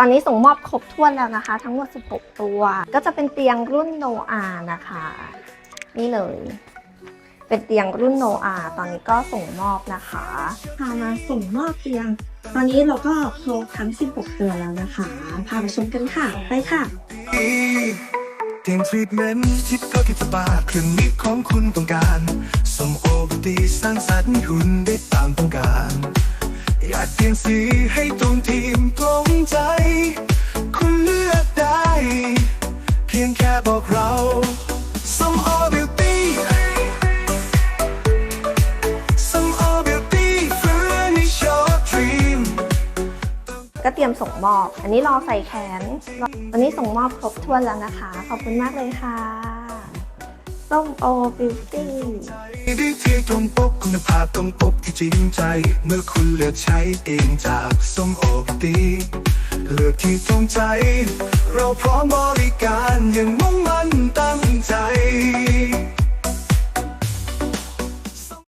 ตอนนี้ส่งมอบครบถ้วนแล้วนะคะ ทั้งหมด 16 ตัว ก็จะเป็นเตียงรุ่นโนอานะคะ นี่เลย เป็นเตียงรุ่นโนอาตอนนี้ก็ส่งมอบนะคะพามาส่งมอบเตียง ตอนนี้เราก็ครบทั้ง 16 ตัวแล้วนะคะ พาไปชมกันค่ะ ไปค่ะเตียงทรีทเมนต์ที่ก็คิดสปาเครื่องนี้ของคุณต้องการสมโอปตีสร้างสรรค์ให้คุณได้ตามต้องการ อยากเตียงสีให้ตรงทีมตรงใจ คุณเลือกได้ เพียงแค่บอกเราสมอบิวตี้สมโอบิวตี้ฟื้นในชอตดรีมก็เตรียมส่งมอบ อันนี้รอใส่แขนตอนนี้ส่งมอบครบถ้วนแล้วนะคะ ขอบคุณมากเลยค่ะ ส้มโอบิวตี้ดีที่ตรงปกคุณภาพตรงปกที่จริงใจ เมื่อคุณเลือกใช้เองจากส้มโอตีเลือกที่ตรงใจ เราพร้อมบริการอย่างมุ่ง